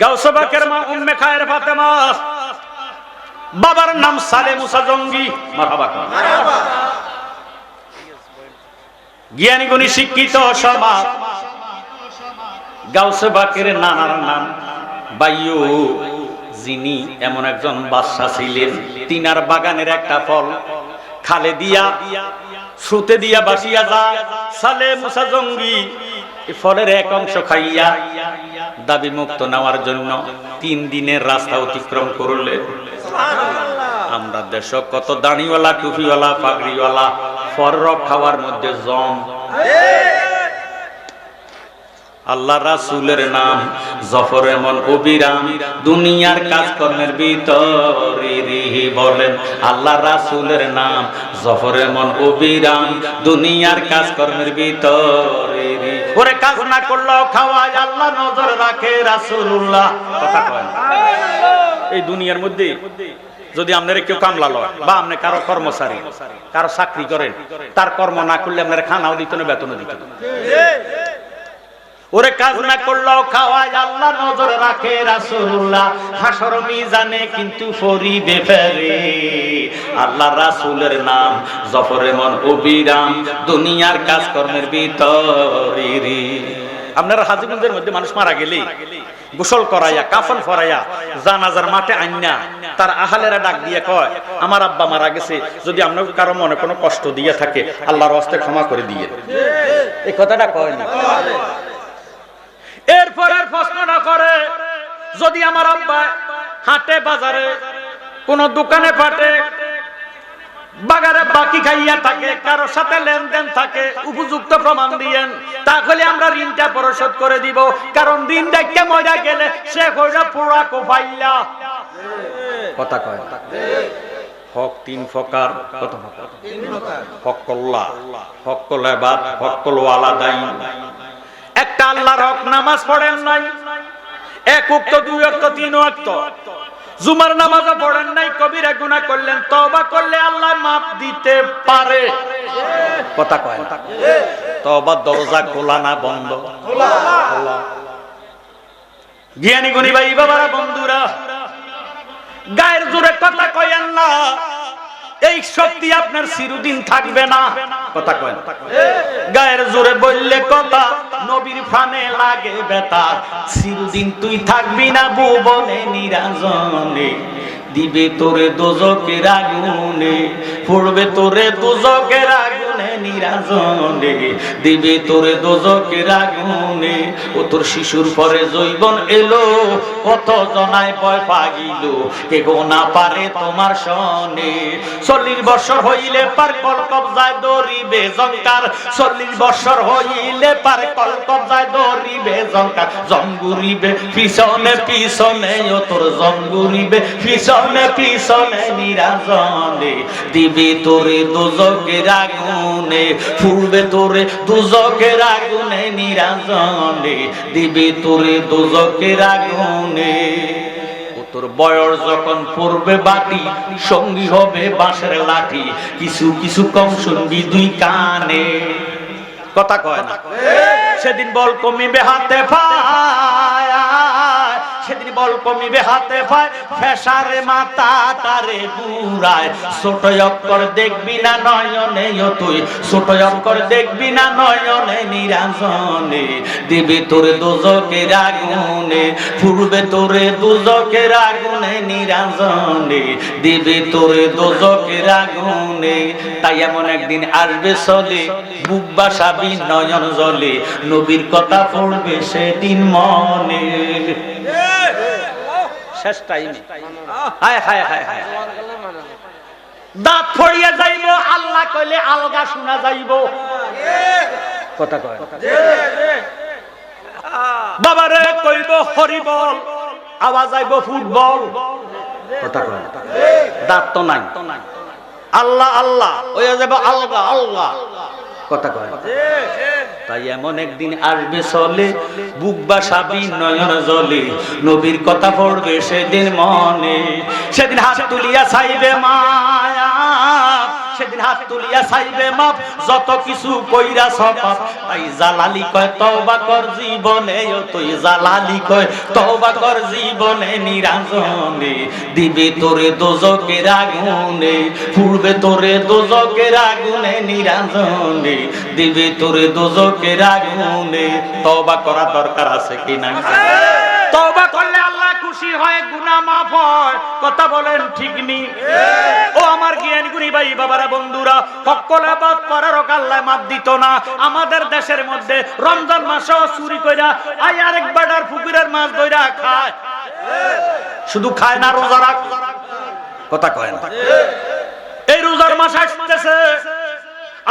গাউসবাকের মা উম্মে খায়ের বাবার নাম সালে মুসা জঙ্গি। জ্ঞানী গুণী শিক্ষিত সমাজ। গাউসে নানার নাম বাইয়ু। যিনি এমন একজন বাদশা ছিলেন, তিনার বাগানের একটা ফল। খালে দিয়া শ্রুতে দিয়া বাসিয়া যায় সালে মুসা জঙ্গি। ফলের এক অংশ খাইয়া দাবি মুক্ত নেওয়ার জন্য তিন দিনের রাস্তা অতিক্রম করলে। আমরা দেশ কত দাড়িওয়ালা টুপিওয়ালা পাগড়িওয়ালা ফররক খাওয়ার মধ্যে জম। আল্লাহ রাসূলের নাম জফর এমন অবিরাম। দুনিয়ার কাজকর্মের ভিতরে বলেন আল্লাহ রাসূলের নাম জফর এমন অবিরাম। দুনিয়ার কাজকর্মের ভিতরে। ওরে কাজ না করলেও খাওয়ায় আল্লাহ নজর রাখে রাসূলুল্লাহ। কথা কয় এই দুনিয়ার মধ্যে যদি আপনার কেউ কামলা লয় বা আপনি কারও কর্মচারী কারও চাকরি করেন তার কর্ম না করলে আপনার খানাও দিত না বেতনও দিত না। ওরে কাজ না করলেও খাওয়ায় আল্লাহ নজর রাখে রাসূলুল্লাহ। হাসর মিজানে কিন্তু ফরিবে ফেরে। আল্লাহ রাসূলের নাম জফর এমন অবিরাম দুনিয়ার কাজকর্মের ভিতরে আপনার হাজিগঞ্জের মধ্যে মানুষ মারা গেলে গোসল করাইয়া, কাফন ফরাইয়া, জানাজার মাঠে আইনা তার আহালেরা ডাক দিয়ে কয়, আমার আব্বা মারা গেছে, যদি আপনার কারও মনে কোনো কষ্ট দিয়ে থাকে, আল্লাহর হস্তে ক্ষমা করে দিয়ে এই কথাটা কয় না। এরপরের প্রশ্নটা করে, যদি আমার আব্বা হাটে, বাজারে, কোন দোকানে পাটে বাগারে বাকি খাইয়া থাকে, কারও সাথে লেনদেন থাকে, উপযুক্ত প্রমাণ দিয়েন, তাহলে আমরা ঋণটা পরিশোধ করে দিব। কারণ দিনটা কেমন গেলে সে কইরা পুরা কোপাইলা। কথা কয় হক তিন ফকার কত ফকার হকল্লা হকল এবার হকল আলাদাই একটা আল্লাহর হক নামাজ পড়েন নাই। এক উক্ত, দুই অক্ত তিন অক্ত জুমার নামাজও পড়েন নাই, কবিরা গুনাহ করলেন, তওবা করলে আল্লাহ মাফ দিতে পারে। কথা কয় না। তওবা দরজা খোলা না বন্ধ? জ্ঞানী গুণী ভাই বাবারা, বন্ধুরা, গায়ের জোরে কথা কয়েন না। এই শক্তি আপনার চিরদিন থাকবে না। কথা কয় গায়ের জোরে বললে কথা, নবীর ফানে লাগে বেতা চিরদিন তুই থাকবি না ভুবনে নিরাজনে। দিবে তোরে দোজকের আগুনে, পড়বে তোরে দোজকের আগুনে। নিরাজনে। দিবে তোরে দোজকের আগুনে। ও তোর শিশুর পরে জৈবন এলো। কত জনায় ভয় পাগিল। না পারে তোমার সনে চল্লিশ বছর হইলে পার কল কবজায় দরিবে জঙ্কার চল্লিশ বছর হইলে পার কল কবজায় দরিবে জঙ্কার জঙ্গুরিবে, পিছনে পিছনে ও তোর জঙ্গুরিবে, পিছনে পিছনে নিরাজনে। দিবে তোরে ফুলবে তোরে দুজকের আগুনে নিরাজনে দিবে তোরে দুজকের আগুনে। তোর বয়স যখন পড়বে বাটি সঙ্গী হবে বাঁশের লাঠি কিছু কিছু কম শুনবি দুই কানে। কথা কয় না? সেদিন বল কমিবে হাতে পায়। সেদিন বল কমিবে হাতে পায় ফেসারে মাথা তারে বুড়ায়। ছোট অক্ষর দেখবি না নয়নে তুই, ছোট অক্ষর দেখবি না নয়নে নিরাজনে। দিবি তোরে দুজকের আগুনে, ফুলবে তোরে দুজকের আগুনে নিরাজনে। দিবি তোরে দুজকের আগুনে, তাই এমন একদিন আসবে চলে বুক বাসাবি নয়ন জলে। নবীর কথা পড়বে সেদিন মনে। শেষ টাইমে হায় হায় হায় হায় দাঁত ফড়িয়ে যাইব আল্লাহ কইলে আলগা শোনা যাইব। কথা কয়। বাবারে কইব হরিবল আওয়াজ আইব ফুটবল। কথা কয়। দাঁত তো নাই। আল্লাহ আল্লাহ ওই যাব আলগা আল্লাহ। কথা কয়। তাই এমন একদিন আসবে চলে বুক বা সাবি নয়ন জলে নবীর কথা পড়বে সেদিন মনে সেদিন হাত তুলিয়া চাইবে মায়া। সেদিন হাত তুলিয়া চাইবে মাপ যত কিছু কইরা সপাপ তাই জালালি কয় তওবা কর জীবনে তুই জালালি কয় তওবা কর জীবনে নিরাজনে দিবে তোরে দোজকের আগুনে পুড়বে তোরে দোজকের আগুনে নিরাজনে দিবে তোরে দোজকের আগুনে। তওবা করা দরকার আছে কিনা তওবা করলে খুশি হয় গুনাহ মাফ হয়, কথা বলেন ঠিক নি? ও আমার জ্ঞান গুণী ভাই, বাবারা, বন্ধুরা, সকলে বাদ করার আল্লাহ মাপ দিত না। আমাদের দেশের মধ্যে রমজান মাসেও চুরি কইরা আই আরেক বাডার পুকুরের মাছ ধইরা খায়। শুধু খায় না, রোজা রাখ। কথা কয় না। এই রোজার মাস আসতেছে।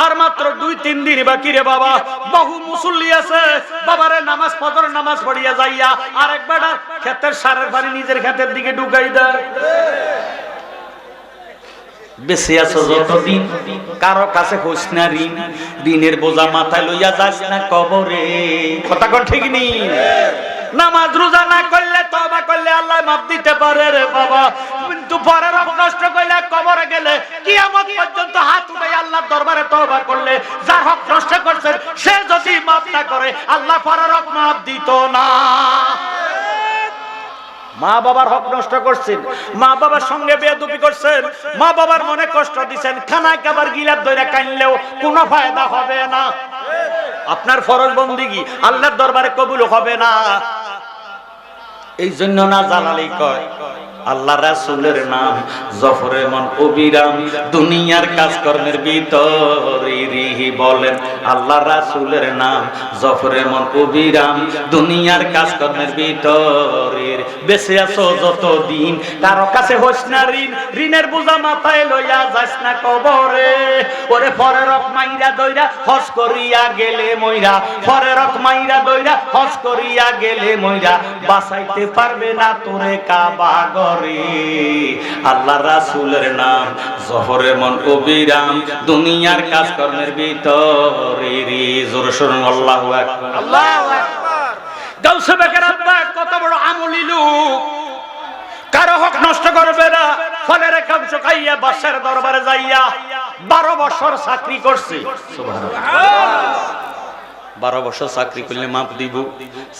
আর মাত্র দুই তিন দিন বাকি রে বাবা। বহু মুসল্লি আছে। বাবারে নামাজ ফজর নামাজ পড়িয়া যাইয়া আর একবার ক্ষেতের সারের পানি নিজের ক্ষেতের দিকে ঢুকাই দেয়। বেঁচে আছো যতদিন কারও কাছে হোস না ঋণ। ঋণের বোঝা মাথায় লইয়া যাস না কবরে। কথা কন ঠিক নেই নামাজ রোজা না করলে তবা করলে আল্লাহ মাপ দিতে পারে রে বাবা। নষ্ট করলে কবরে গেলে কিয়ামত পর্যন্ত হাত উঠে আল্লাহর দরবারে তওবা করলে, যার হক নষ্ট সে যদি না করে, আল্লাহ দিত না। মা বাবার হক নষ্ট করছেন, মা বাবার সঙ্গে করছেন, মা বাবার মনে কষ্ট দিচ্ছেন খানায় কাবার গিলাপ দইরা কাইনলেও কোনো ফায়দা হবে না। আপনার ফরজ বন্দিগি আল্লাহর দরবারে কবুল হবে না। এই জন্য না জালালি কয়। আল্লাহ রাসুলের নাম জফরে মন অবিরাম দুনিয়ার কাজকর্মের ভিতরে বলেন, আল্লাহ রাসুলের নাম জফরে মন অবিরাম দুনিয়ার কাজকর্মের ভিতরে বেঁচে আছো যত দিন কারও কাছে হোস না ঋণ, ঋণের বোঝা মাথায় লইয়া যাস না কবরে। ওরে পরে রক মাইরা দইরা হস করিয়া গেলে মইরা। পরে রক মাইরা দইরা হস করিয়া গেলে মইরা। বাঁচাইতে পারবে না তোরে কাবা গরে আল্লাহ রাসূলের নাম জহরে মন অবিরাম দুনিয়ার কাজকর্মের ভিতরে জোর শুনুন, আল্লাহু আল্লাহু গাউসে বেকের আব্বা কত বড় আমলি লোক। কারও হক নষ্ট করবে না, ফলের একাংশ খাইয়া বাসের দরবারে যাইয়া বারো বছর চাকরি করছে। বারো বছর চাকরি করলে মাপ দিব।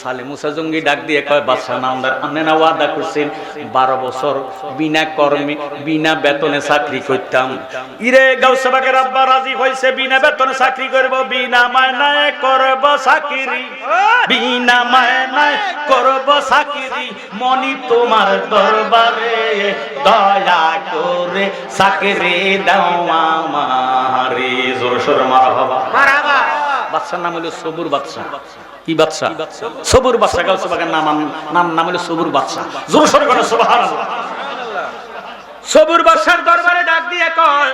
সালে মুসা জঙ্গি ডাক দিয়ে কয়, বাদশাহ নামদার আপনি না ওয়াদা করছেন? বারো বছর বিনা কর্মে, বিনা বেতনে চাকরি করতাম। ইরে গাউসবাগের আব্বা রাজি হয়েছে বিনা বেতনে চাকরি করব, বিনা মায়নায় করব চাকরি। বিনা মায়নায় করব চাকরি, মনি তোমার দরবারে দয়া করে চাকরি দাও আমারে। জোর সোর মারা বাবা। বাচ্চার নাম হলো সবুর বাচ্চা কি বাচ্চা সবুর বাচ্চা গাউসে বাগান নাম নাম নাম হলো সবুর বাচ্চা জোর সরে করে সুবহানাল্লাহ। সবুর বাচ্চার দরবারে ডাক দিয়ে কয়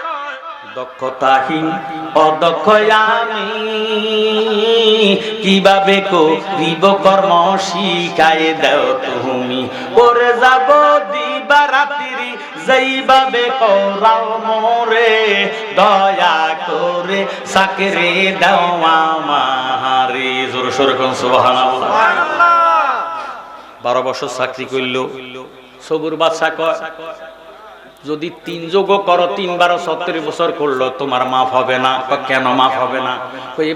দক্ষতাহীন অদক্ষ আমি কীভাবে করিব কর্ম শিখায় দাও তুমি। করে যাব দিবা রাত্রি যেইভাবে করাও মোরে। দয়া করে সাকরে দাও আমারে জোর সোরে কোন সুবহানাল্লাহ। বারো বছর চাকরি করল সবুর বাচ্চা কয় যদি তিন যোগ করো তিন বারো সত্তর বছর করল তোমার মাফ হবে না। কেন মাফ হবে না? এই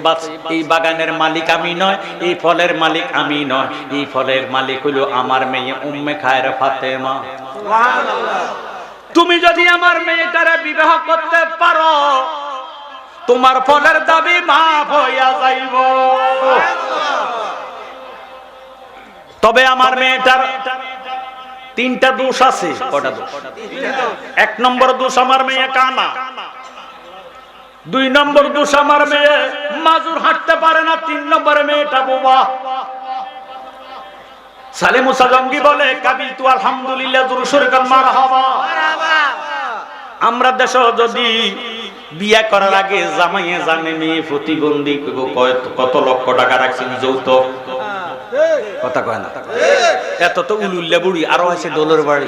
এই বাগানের মালিক আমি নয় এই ফলের মালিক আমি নয়। এই ফলের মালিক হইল আমার মেয়ে উম্মে খায়ের ফাতেমা। তুমি যদি আমার মেয়েটারে বিবাহ করতে পারো তোমার ফলের দাবি মাফ হইয়া যাইব। তবে আমার মেয়েটার তিনটা দোষ আছে, কটা দোষ? এক নম্বর দোষ আমার মেয়ে কানা। দুই নম্বর দোষ আমার মেয়ে মাজুর হাঁটতে পারে না, তিন নম্বরে মেয়েটা বোবা। মুসা জঙ্গি বলে, কাবিল তু আলহামদুলিল্লাহ আমরা দেশ যদি বিয়া করার আগে জামাইয়ে জানে মেয়ে প্রতিবন্ধী কত লক্ষ টাকা রাখছেন যৌতুক কথা কয় না। এত তো উলুল্লা বুড়ি আরও আছে দোলের বাড়ি।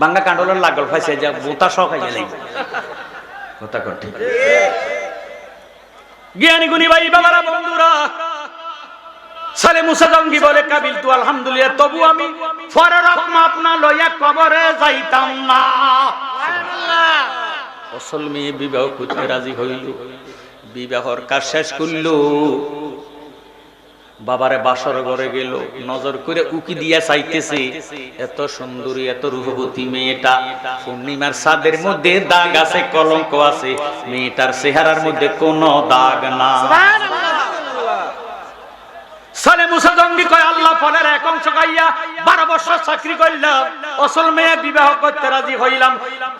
বাঙ্গা কাণ্ডলের লাগল ফাইছে যা বোতা খাইছে নাই কথা কয় ঠিক। জ্ঞানী গুণী ভাই বাবারা বন্ধুরা সালে মুসা জঙ্গি বলে কাবিল তু আলহামদুলিল্লাহ তবু আমি ফরের রকম আপনা লইয়া কবরে যাইতাম না। অসল মেয়ে বিবাহ করতে রাজি হইল। বিবাহর কাজ শেষ করল। বাবারে বাসর ঘরে গেল, নজর করে উকি দিয়া চাইতেছে, এত সুন্দরী, এত রূপবতী মেয়েটা, পূর্ণিমার সাদের মধ্যে দাগ আছে, কলঙ্ক আছে, মেয়েটার চেহারার মধ্যে কোনো দাগ না। সালে মুসা জঙ্গি কয়, আল্লাহ ফলের এক অংশ গাইয়া বারো বছর চাকরি করলাম। অসল মেয়ে বিবাহ করতে রাজি হইলাম।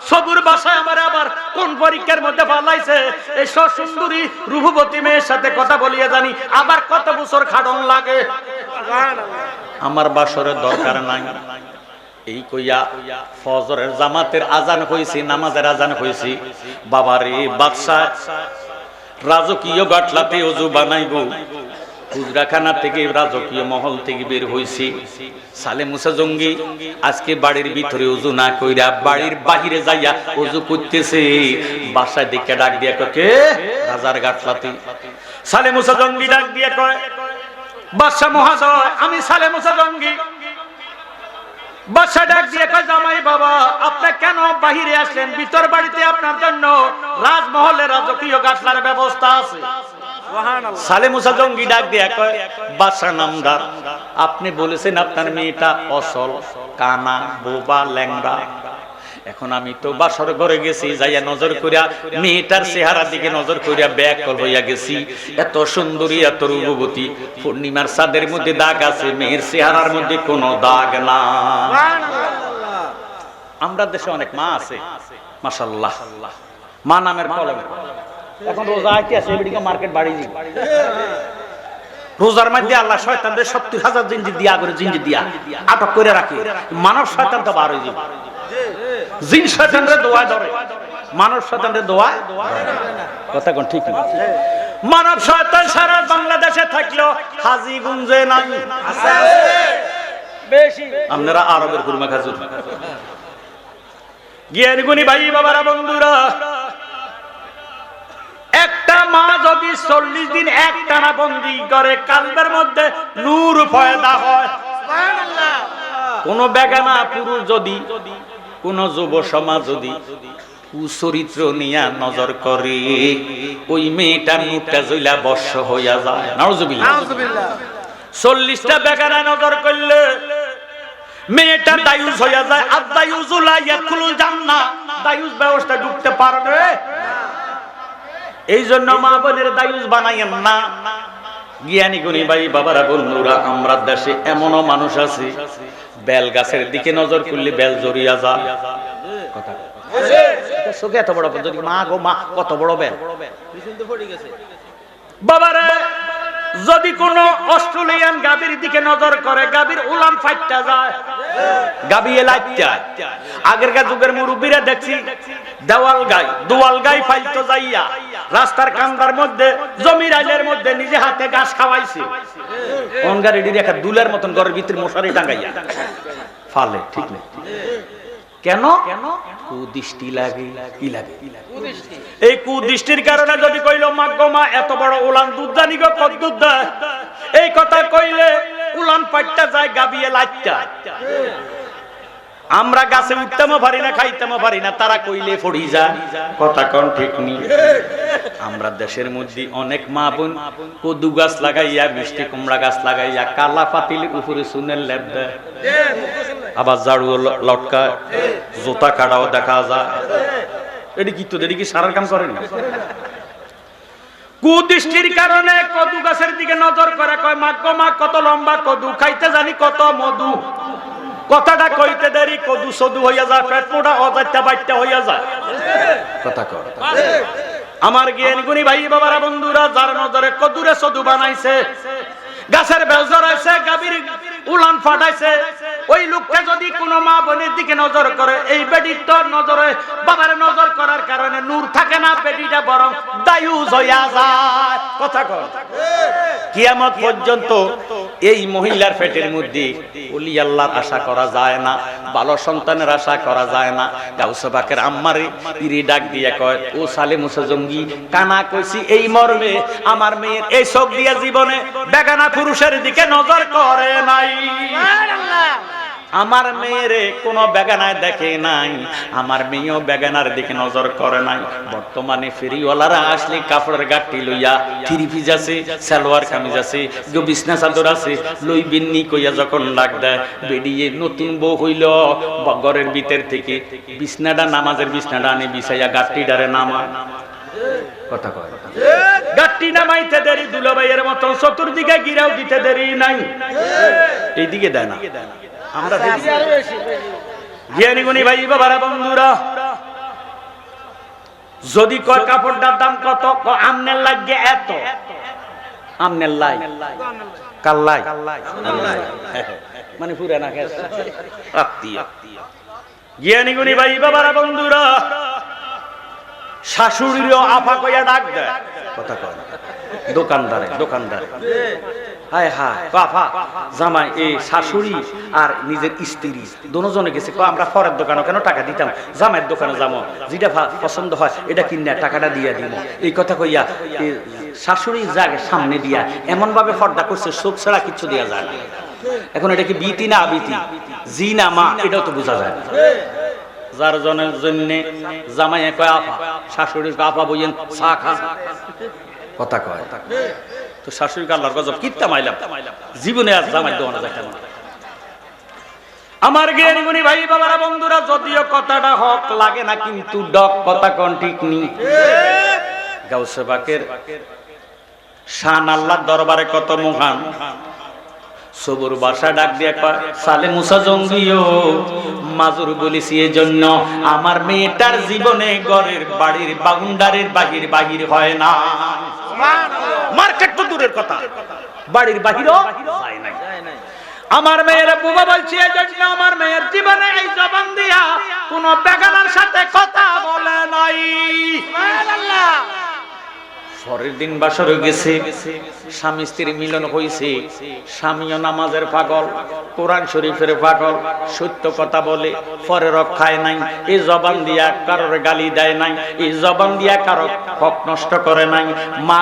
সবুর বাসায় আমার আবার কোন পরীক্ষার মধ্যে পালাইছে এই সুন্দরী রূপবতী মেয়ের সাথে কথা বলিয়ে জানি। আবার কত বছর খাটন লাগে? আমার বাসরের দরকার নাই। এই কইয়া ফজরের জামাতের আজান হয়েছে নামাজের আজান হয়েছে বাবারে, বাদশাহ, রাজকীয় গাটলাতে অজু বানাইবো। হুজরাখানা থেকে রাজকীয় মহল থেকে বের হইছি। সালে মুসা জঙ্গি আজকে বাড়ির ভিতরে উজু না কইরা বাড়ির বাহিরে যাইয়া উজু করতেছে। বাসায় দিকে ডাক দিয়া কে? রাজার গাটলাতে সালে মুসা জঙ্গি ডাক দিয়া কয় বাদশা মহাশয় আমি সালে মুসা জঙ্গি। বাদশা ডাক দিয়ে কয়, জামাই বাবা, আপনি কেন বাহিরে আসলেন? ভিতর বাড়িতে আপনার জন্য রাজমহলে রাজকীয় গাছলার ব্যবস্থা আছে। সালে মুসা জঙ্গি ডাক দিয়া কয় বাদশা নামদার আপনি বলেছেন আপনার মেয়েটা অসল কানা বোবা ল্যাংড়া। এখন আমি তো বাসর ঘরে গেছি যাইয়া নজর করিয়া মেয়েটার চেহারা দিকে নজর করিয়া ব্যাকল হইয়া গেছি। এত সুন্দরী এত রূপবতী পূর্ণিমার চাঁদের মধ্যে দাগ আছে মেয়ের চেহারার মধ্যে কোনো দাগ না আমরা দেশে অনেক মা আছে মাশাল্লাহ মা নামের কলম। এখন রোজা আইতে আছে এদিকে মার্কেট বাড়ি যাই রোজার মধ্যে আল্লাহ শয়তানদের সত্তর হাজার জিঞ্জি দিয়া করে জিঞ্জি দিয়া আটক করে রাখি। মানব শয়তান তো বার হয়ে যাবে। জিন শয়তানরে দোয়া ধরে মানব শয়তানরে দোয়া কথা কোন ঠিক না? মানব শয়তান সারা বাংলাদেশে থাকল হাজি গুঞ্জে নাই। বেশি। আপনারা আরবের কুরমা খাজুর জ্ঞান গুণী ভাই বাবারা বন্ধুরা একটা মা যদি চল্লিশ দিন একটানা বন্দি করে কালবের মধ্যে নূর ফয়দা হয়। কোন বেগানা পুরুষ যদি কোন যুব সমাজ যদি কুচরিত্র নিয়া নজর করে ওই মেয়েটার জইলা বর্ষ হইয়া যায়। চল্লিশটা বেগানা নজর করলে মেয়েটা দায়ুস হইয়া যায়। আর ইয়াদখুলুল জান্নাহ। দায়ুস ব্যবস্থা ঢুকতে পারবে? এই জন্য মা বোনের দায়ুস বানাইয়েন না। জ্ঞানী গুণী ভাই বাবারা বন্ধুরা আমরা দেশে এমনও মানুষ আছে বেল গাছের দিকে নজর করলে বেল জড়িয়া যা কথা চোখে এত বড় যদি মা গো মা কত বড় বেল। বাবারে যদি কোন অস্ট্রেলিয়ান গাবির দিকে নজর করে গাবির উলান ফাইটটা যায়। গাবি এলাইটা আগেরকার যুগের মুরব্বীরা দেখছি, দেওয়াল গাই, দুয়াল গাই ফাইলতো যাইয়া, রাস্তার কান্দার মধ্যে, জমির আইলের মধ্যে নিজে হাতে ঘাস খাওয়াইছে। কোন গাড়ি একটা দুলের মতন ঘরের ভিতরে মশারি টাঙ্গাইয়া ফালে, ঠিক নেই। কেন? কেন? কুদৃষ্টি লাগে কি লাগে? এই কুদৃষ্টির কারণে যদি কইল মা মা এত বড় উলান দুধ জানি গো কত দুধ দেয়? এই কথা কইলে উলান পাট্টা যায় গাবিয়ে লাইটটা। আমরা গাছে উঠতেমও পারি না খাইতেমও পারি না, তারা কইলে ফড়ি যা। কথা কোন ঠিক নি। আমরা দেশের মধ্যে অনেক মা বোন কদু গাছ লাগাইয়া, মিষ্টি কুমড়া গাছ লাগাইয়া, কালা পাতিল উপরে সুনের লেপ আবার ঝাড়ু লটকা, জোতা কাটাও দেখা যায় এটি কি তো কি সারার কাম করেন কুদৃষ্টির কারণে কদু গাছের দিকে নজর করে, কয়, মা গো, মা, কত লম্বা কদু, খাইতে জানি কত মধু। কথাটা কইতে দেরি, কদু সদু হইয়া যায়, পেট মোটা অজাত্যা বাইত্যা হইয়া যায়। কথা কর আমার জ্ঞান গুণী ভাই বাবারা, বন্ধুরা, যার নজরে কদুরে সদু বানাইছে, গাছের বেল জড়াইছে গাভীর উলান ফাটাইছে, ওই লোকটা যদি কোন মা বোনের দিকে নজর করে, এই বেডির তো নজরে, বাবার নজর করার কারণে নূর থাকে না, বেডিটা বরং দায়ুজ হইয়া যায়। কথা কর কিয়ামত পর্যন্ত এই মহিলার ফেটের মধ্যে। ওলি আল্লাহর আশা করা যায় না, ভালো সন্তানের আশা করা যায় না। গাউসবাকের আম্মারে ইরি ডাক দিয়ে কয়, ও সালে মুসা জঙ্গি, কানা কইছি এই মর্মে, আমার মেয়ের এই সব দিয়া জীবনে বেগানা পুরুষের দিকে নজর করে নাই। আমার মেয়েরে কোনো বেগানায় দেখে নাই, আমার মেয়েও বেগানার দিকে নজর করে নাই। বর্তমানে ফেরিওয়ালারা আসলে কাপড়ের গাঠটি লইয়া থ্রি পিস আছে, সালোয়ার কামিজ আছে, গো বিছনা চাদর আছে, লই বিন্নি কইয়া যখন ডাক দেয় বেরিয়ে নতুন বউ হইল ঘরের ভিতর থেকে বিছনাটা নামাজের বিছনাটা আনে, বিছাইয়া গাঠটি ডারে নামায় কথা কয়। গাঠটি নামাইতে দেরি দুলাভাইয়ের মতন চতুর্দিকে গিরাও দিতে দেরি নাই। এইদিকে দেয় না। আমরা দেখি। জ্ঞানী গুণী ভাই বাবারা বন্ধুরা যদি কয় কাপড়টার দাম কত আমনের লাগে এত? আমনের লাই। কাল্লাই মানে জ্ঞানী গুণী ভাই বাবারা বন্ধুরা আফা কইয়া ডাক দেয়। কথা কয় দোকানদারে দোকানদারে। হায় হায় বাফা জামাই, এই শাশুড়ি আর নিজের স্ত্রী, দুজনে গেছে। আমরা ফরের দোকানে কেন টাকা দিতাম? জামাইয়ের দোকানে যাব যেটা পছন্দ হয়, এটা কিনে টাকাটা দিয়ে দিব এই কথা কইয়া শাশুড়ি জাগে সামনে দিয়া এমন ভাবে ফর্দা করছে চোখ ছাড়া কিছু দেওয়া যায় না। এখন এটা কি বিতি না আবিতি? জি না, মা, এটাও তো বোঝা যায় যার জনের জন্য জামাই কয়, আপা শাশুড়ি আপা বইয়েন, চা খা। কথা কয়। তো শাশুড়িকে আল্লাহর গজব? কিত্তা মাইলাম। জীবনে আর জামাই দেওয়া যায় কেন? আমার জ্ঞানী ভাই, বাবারা, বন্ধুরা, যদিও কথাটা হক লাগে না, কিন্তু ডক কথা কোন ঠিক নি গাউসে বাকের শান আল্লাহ দরবারে কত মহান। সবুর বাসা ডাক সালে মুসা জঙ্গিও মাজুর বলিছি এজন্য আমার মেয়েটার জীবনে ঘরের বাড়ির বাউন্ডারের বাহির বাহির হয় না। মার্কেট তো দূরের কথা। বাড়ির বাহিরও যায় নাই। আমার মেয়ের বুবা বলছি আমার মেয়ের জীবনে এই জবান দিয়া কোন বেগানার সাথে কথা বলে নাই পরের দিন বাসর গেছে, স্বামী স্ত্রী মিলন হয়েছে স্বামীও নামাজের পাগল, কোরআন শরীফের পাগল, সত্য কথা বলে, পরে রক্ষায় নাই এই জবান দিয়া কারোর গালি দেয় নাই এই জবান দিয়া কারও হক নষ্ট করে নাই। মা,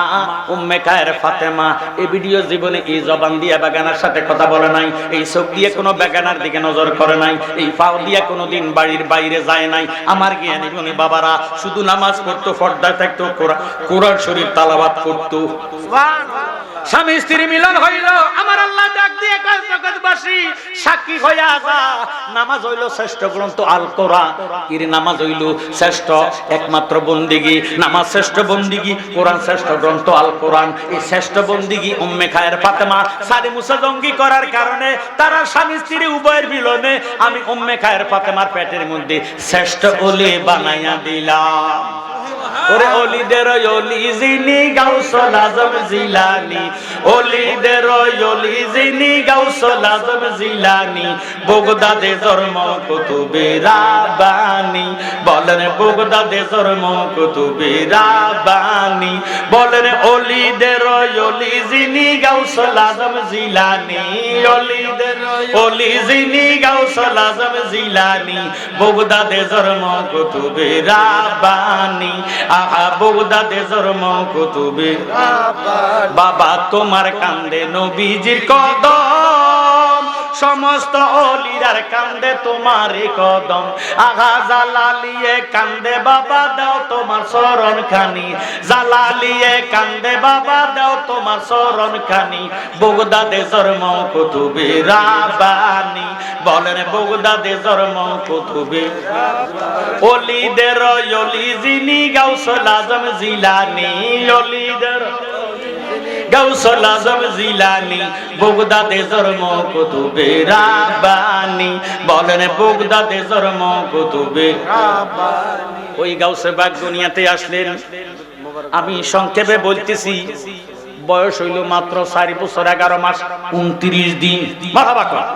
উম্মে কায়ের ফাতেমা এই ভিডিও জীবনে এই জবান দিয়া বেগানার সাথে কথা বলে নাই, এই চোখ দিয়ে কোনো বেগানার দিকে নজর করে নাই, এই পাও দিয়া কোনোদিন বাড়ির বাইরে যায় নাই। আমার জ্ঞানী বাবারা, শুধু নামাজ পড়তো ফর্দায় থাকতো কোরআন শরীফ তালাবাত করতো। স্বামী, স্ত্রী মিলন হইল। আমার আল্লাহ ডাক দিয়ে জগৎবাসী, সাক্ষী নামাজ হইল শ্রেষ্ঠ গ্রন্থ আল কোরআন এর নামাজ হইল শ্রেষ্ঠ? একমাত্র বন্দিগি। নামাজ শ্রেষ্ঠ বন্দিগি, কোরআন শ্রেষ্ঠ গ্রন্থ আল কোরআন এই শ্রেষ্ঠ বন্দিগি উম্মে খায়ের ফাতেমা সারি করার কারণে তারা স্বামী, স্ত্রী উভয়ের মিলনে আমি উম্মে খায়ের ফাতেমার পেটের মধ্যে শ্রেষ্ঠ ওলে বানাইয়া দিলাম। ওরে অলিদের অলি জিনি গাউসল আজম জিলানি। অলিদের অলি জিনি গাউসল আজম জিলানি। বগদাদে জন্ম কুতুবে রাবানি। বলেন বগদাদে জন্ম কুতুবে রাবানি। বলেন অলিদের অলি জিনি গাউসল আজম জিলানি। অলিদের অলি জিনি গাউসল আজম জিলানি। বগদাদে জন্ম কুতুবে রাবানি। বাবা তোমার কান্দে নবীজির কদম। সমস্ত অলিরার কান্দে তোমার কদম। আহা জালালিয়ে কান্দে বাবা দাও তোমার শরণ খানি জালালিয়ে কান্দে বাবা দাও তোমার শরণ খানি বগদাদে জন্ম কুতুবে রাবানি। বলেন বগদাদে জন্ম কুতুবে। অলিদের অলি জিনি আজম জিলানি অলিদের গাউসল আজম জিলানি বগদাদে জন্ম কুতুবে বলেন বগদাদে জন্ম কুতুবে ওই গাউসে বাগ দুনিয়াতে আসলেন। আমি সংক্ষেপে বলতেছি বয়স হইল মাত্র চারি বছর এগারো মাস উনত্রিশ দিন। মারাবা কর।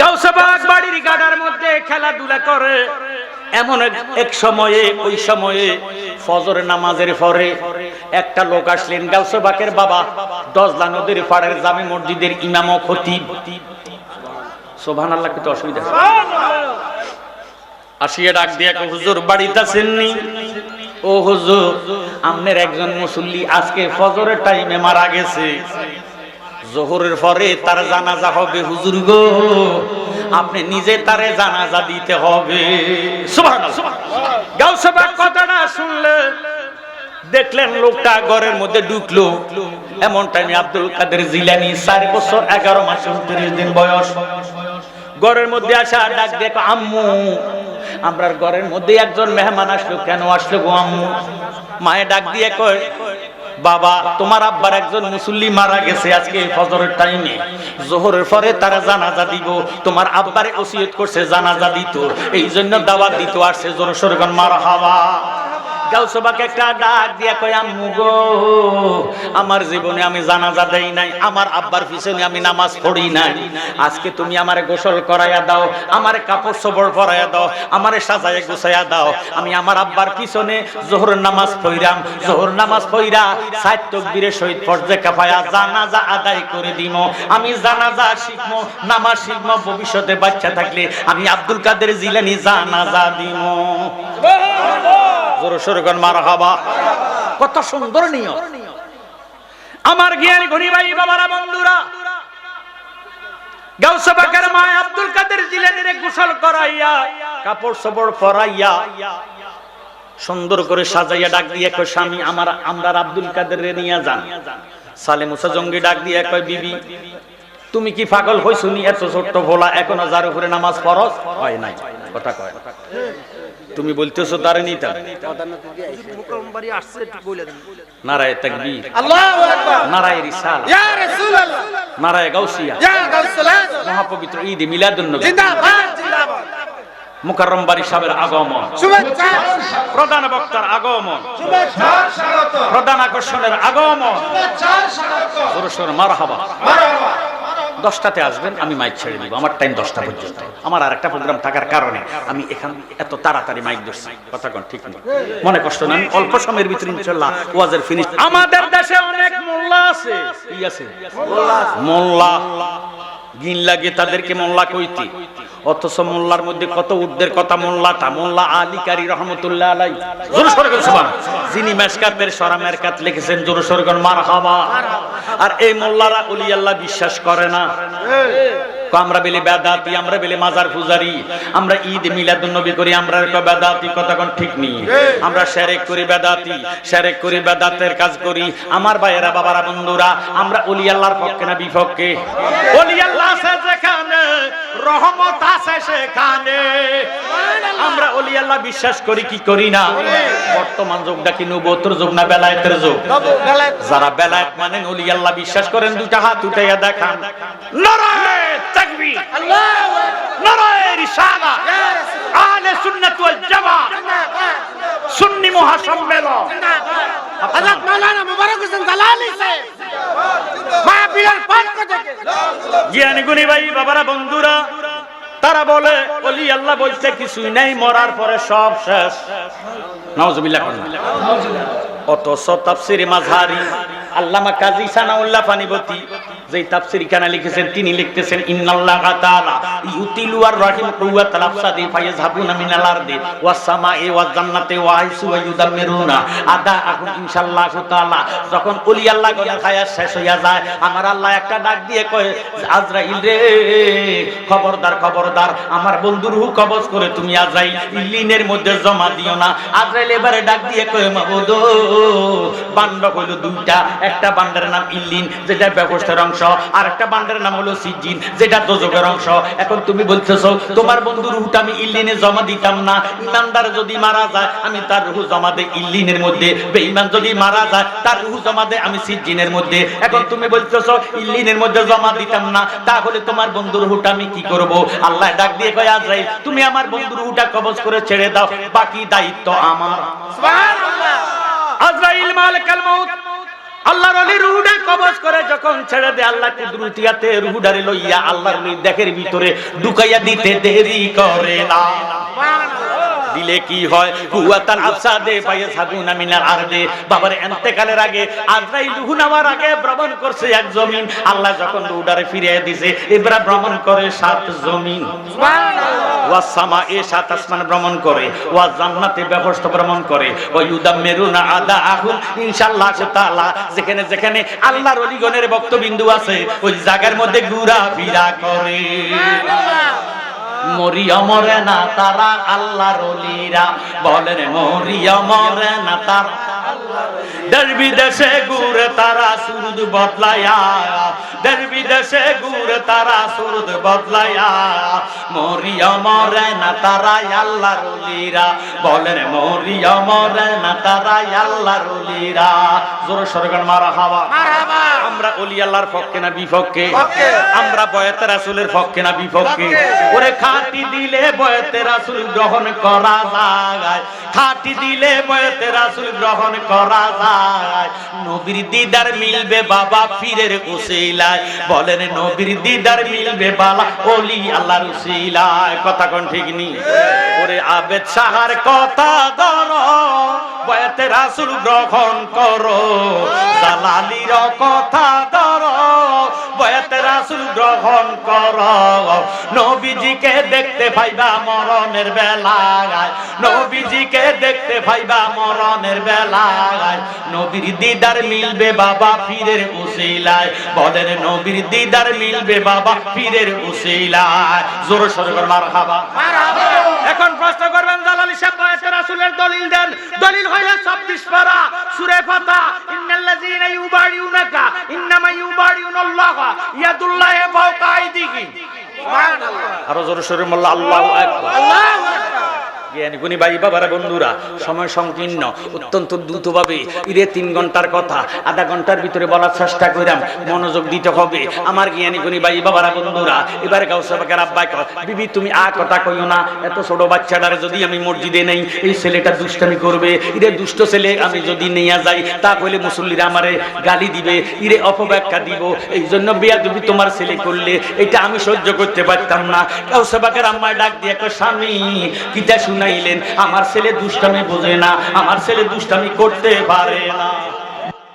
গাউসাবাগ বাড়ির গাডার মধ্যে খেলাধুলা করে। এমন এক- সময়ে, ওই সময়ে ফজর নামাজের পরে একটা লোক আসলেন, গাউসাবাকের বাবা, দজলা নদীর পাড়ের জামে মসজিদের ইমাম খতিব। সোভান আল্লাহ কিন্তু অসুবিধা? আসিয়া ডাক দিয়া হুজুর, বাড়িতে আছেননি? ও হুজুর, আমনের একজন মুসল্লি আজকে ফজরের টাইমে মারা গেছে। জোহরের পরে তার জানাজা হবে, হুজুর গো আপনি নিজে তারে জানাজা দিতে হবে। কথাটা শুনলে দেখলেন লোকটা ঘরের মধ্যে ঢুকলো। এমন টাইমে আব্দুল কাদের জিলানি চার বছর, এগারো মাস উনত্রিশ দিন বয়স। ঘরের মধ্যে আসা ডাক দেখো আম্মু, আমরা ঘরের মধ্যে একজন মেহমান আসলো, কেন আসলো গো আম্মু? মায়ে ডাক দিয়ে কয় বাবা, তোমার আব্বার একজন মুসল্লি মারা গেছে আজকে ফজরের টাইমে জোহরের পরে তারা জানাজা দিব। তোমার আব্বারে ওসিয়ত করছে জানাজা দিত। এই জন্য দাওয়াত দিত সে জোর সরগন মারা হাওয়া গাউসবাকে একটা ডাক দিয়া কয়, আম্মু গো, আমার জীবনে আমি জানাজা দেই নাই, আমার আব্বার পিছনে আমি নামাজ পড়ি নাই। আজকে তুমি আমারে গোসল করাইয়া দাও, আমারে কাপড় সবর পরাইয়া দাও, আমারে সাজায় গোছাইয়া দাও। আমি আমার আব্বার পিছনে জোহর নামাজ পড়িরাম জোহর নামাজ পড়িরা সাত তকবীরের সহিত পর্যায়ে কাফায়া জানাজা আদায় করে দিম। আমি জানাজা শিখব নামাজ শিখব ভবিষ্যতে বাচ্চা থাকলে আমি আব্দুল কাদের জিলানি জানাজা দিম। জোর কত সুন্দর নিয়ম। আমার বাবারা, বন্ধুরা করে সাজাইয়া ডাক দিয়ে কয়, স্বামী, আমার আমরা আব্দুল কাদের নিয়ে যান। সালে মুসা জঙ্গি ডাক দিয়ে কয়, বিবি, তুমি কি পাগল হইছো নি এত ছোট্ট ভোলা, এখনও যার উপরে নামাজ ফরজ? হয় নাই। কথা কয়। তুমি বলতেছো তারে নিতাম নারায় আকবার। নারায় রিসাল নারায় গাউসিয়া। মহাপবিত্র ঈদ মিলাদুন নবী জিন্দাবাদ জিন্দাবাদ। মুকাররম বাড়ি সাহেবের আগমন। প্রধান বক্তার আগমন। প্রধান আকর্ষণের আগমন। মারহাবা। দশটাতে আসবেন, আমি মাইক ছেড়ে দিব। আমার টাইম দশটা পর্যন্ত। আমার আর একটা প্রোগ্রাম থাকার কারণে আমি এখান এত তাড়াতাড়ি মাইক ধরছি। কথা কন, ঠিক না? মনে কষ্ট না? আমি অল্প সময়ের ভিতরে ইনশাল্লাহ ওয়াজের ফিনিশ আমাদের দেশে অনেক মোল্লা আছে। কি আছে? মোল্লা। গিন লাগে তাদেরকে মোল্লা কইতি। অথচ মোল্লার মধ্যে কত উর্দের কথা মোল্লাটা মোল্লা আলী কারি রহমতুল্লাহ আলাই যিনি মেশকাতের সরা মেরকাত লিখেছেন জোর সরে গেল মারহাবা। আর এই মোল্লারা ওলি আল্লাহ বিশ্বাস করে না। আমরা বেলে বেদাতি, আমরা বেলে মাজার পূজারি। আমরা ঈদ মিলাদুন নবী করি, আমরা বেদাতি, কতক্ষণ ঠিক নেই। আমরা শেরেক করি বেদাতি শেরেক করি বেদাতের কাজ করি। আমার ভাইয়েরা, বাবারা, বন্ধুরা, আমরা ওলি আল্লাহর পক্ষে না বিপক্ষে? ওলি আল্লাহ আছে যেখানে রহমত আছে সেখানে আমরা ওলি আল্লাহ বিশ্বাস করি কি করি না? বর্তমান যুগটা কি যুগ না বেলায়েতের যুগ? যারা বেলায়েত মানেন ওলি আল্লাহ বিশ্বাস করেন দুটা হাত উঠাইয়া দেখান। নারায়ে তাকবীর। আল্লাহু আকবার নারায়ে রিসালা। আহলে সুন্নাত ওয়াল জামাত সুন্নি মহাসম্মেলন। হযরত মাওলানা মুবারক হোসেন জালালি সাহেব। মাহফিলের পক্ষ থেকে। জ্ঞানী গুণী ভাই বাবারা বন্ধুরা তারা বলে, অলি আল্লাহ বলতে কিছুই নাই, মরার পরে সব শেষ। নওয়াজ অত তাফসিরে মাঝহারি আল্লামা কাজী সানাউল্লাহ পানিবতী যেই তাফসির খানা লিখেছেন, তিনি লিখতেছেন, ইন্নাল্লাহ তাআলা ইউতিলু আর রাহিম কুওয়াতাল আফসাদি ফায়াযহাবুনা মিনাল আরদি ওয়াস সামাই ওয়াজ জান্নাতি ওয়া আইসু ওয়া ইউদাম্মিরুনা আদা আকুন ইনশাআল্লাহ তাআলা। যখন ওলি আল্লাহ গনের খায়া শেষ হইয়া যায়, আমার আল্লাহ একটা ডাক দিয়ে কয়, আজরাইল রে, খবরদার খবরদার, আমার বন্ধুর হু কবজ করে তুমি আজরাইল, ইল্লিনের মধ্যে জমা দিও না। আজরাইল এবারে ডাক দিয়ে কয় মাবুদ বান্ড হইল দুইটা একটা বান্ডের নাম ইল্লিন যেটা ব্যবস্থার অংশ আর একটা বান্ডের নাম হলো সিজিন যেটা দোজকের অংশ। এখন তুমি বলতেছো তোমার বন্ধুর রুহটা আমি ইল্লিনে জমা দিতাম না। ইমানদার যদি মারা যায় আমি তার রুহু জমা দেই ইল্লিনের মধ্যে। বেঈমান যদি মারা যায় তার রুহু জমা দেই আমি সিজিনের মধ্যে। এখন তুমি বলতেছো ইল্লিনের মধ্যে জমা দিতাম না তাহলে তোমার বন্ধুর রুহটা আমি কি করব? আল্লাহ ডাক দিয়ে কয় আজরাইল তুমি আমার বন্ধুর রুহটা কবজ করে ছেড়ে দাও বাকি দায়িত্ব আমার। সুবহানাল্লাহ। আজরাইল মালিকাল মাউত। আল্লাহর ওলি রুহুটা কবজ করে যখন ছেড়ে দে আল্লাহ কুদরতিয়াতে রুহুডারে লইয়া আল্লাহর ওলি দেখের ভিতরে ঢুকাইয়া দিতে দেরি করে না। দিলে কি হয়? কুয়াতাল আফসাদে পায়ে সাগুনা মিনাল আরদে। বাবার এন্তেকালের আগে আজরাইল রুহু নামার আগে ভ্রমণ করছে এক জমিন। আল্লাহ যখন রুহুডারে ফিরিয়ে দিছে এবারে ভ্রমণ করে সাত জমিন। ওয়া সামা এ সাত আসমান ভ্রমণ করে ওয়া জান্নাতে ব্যবস্থা ভ্রমণ করে। ওয়া ইউদাম্মিরুনা আদা আহুম ইনশাআল্লাহ তাআলা যেখানে যেখানে আল্লাহর ওলিগণের বক্তবিন্দু আছে ওই জায়গার মধ্যে ঘুরা ফিরা করে মরিয়া মরে না তারা আল্লাহ রলিরা বলেন মরিয়া মরে না তারা দেশ বিদেশে ঘুরে তারা সুরদ বদলায়া। দেশ বিদেশে ঘুরে তারা সুরদ বদলায়া। মরিয়া মরে না তারা আল্লাহ রলিরা বলেন মরিয়া মরে না তারা জোর সরকার মারা হাওয়া আমরা অলি আল্লাহর পক্ষে না বিপক্ষে? পক্ষে। আমরা বয়তে রাসুলের পক্ষে না বিপক্ষে? পক্ষে। ওরে খাটি দিলে বয়তে রাসুল গ্রহণ করা যায়। খাটি দিলে বয়তে রাসুল গ্রহণ করা যায়। নবীর দিদার মিলবে বাবা পীরের উসিলায়। বলেন, নবীর দিদার মিলবে বালা অলি আল্লাহর উসিলায়। কথা কোন ঠিক নি? ওরে আবেদ সাহার কথা ধরো, বয়তে রাসুল গ্রহণ করো। জালালির কথা ধরো, বয়তে রাসুল গ্রহণ কর। নবীজিকে দেখতে পাইবা মরণের বেলায়। নবীজিকে দেখতে পাইবা মরণের বেলায়। নবীর দিদার মিলবে বাবা পীরের উসিলায়। বলেন, নবীর দিদার মিলবে বাবা পীরের উসিলায়। জোর সরে মার হাবা মারহাবা। এখন প্রশ্ন করবেন, জালালি সাহেব বয়সে রাসূলের দলিল দেন। দলিল হইলে 26 পারা সূরা ফাতা ইন্নাল্লাযীনা ইউবারিউনাকা ইন্নামা ইউবারিউনাল্লাহ ইয়াদুল্লাহি আরও জোরে সরে মোল্লা আল্লাহ আল্লাহু বাচ্চাটারে যদি আমি মসজিদে নেই, এই ছেলেটা দুষ্টামি করবে। ইরে দুষ্ট ছেলে আমি যদি নিয়ে যাই, তা কইলে মুসল্লিরা আমারে গালি দিবে ইরে অপব্যাখ্যা দিব। এই জন্য বিয়া তুমি তোমার ছেলে করলে, এটা আমি সহ্য করতে পারতাম না। কাউসাবাকের আম্মায় ডাক দিয়ে স্বামী কিতা শুনাইলেন আমার ছেলে দুষ্টামি বোঝে না আমার ছেলে দুষ্টামি করতে পারে না।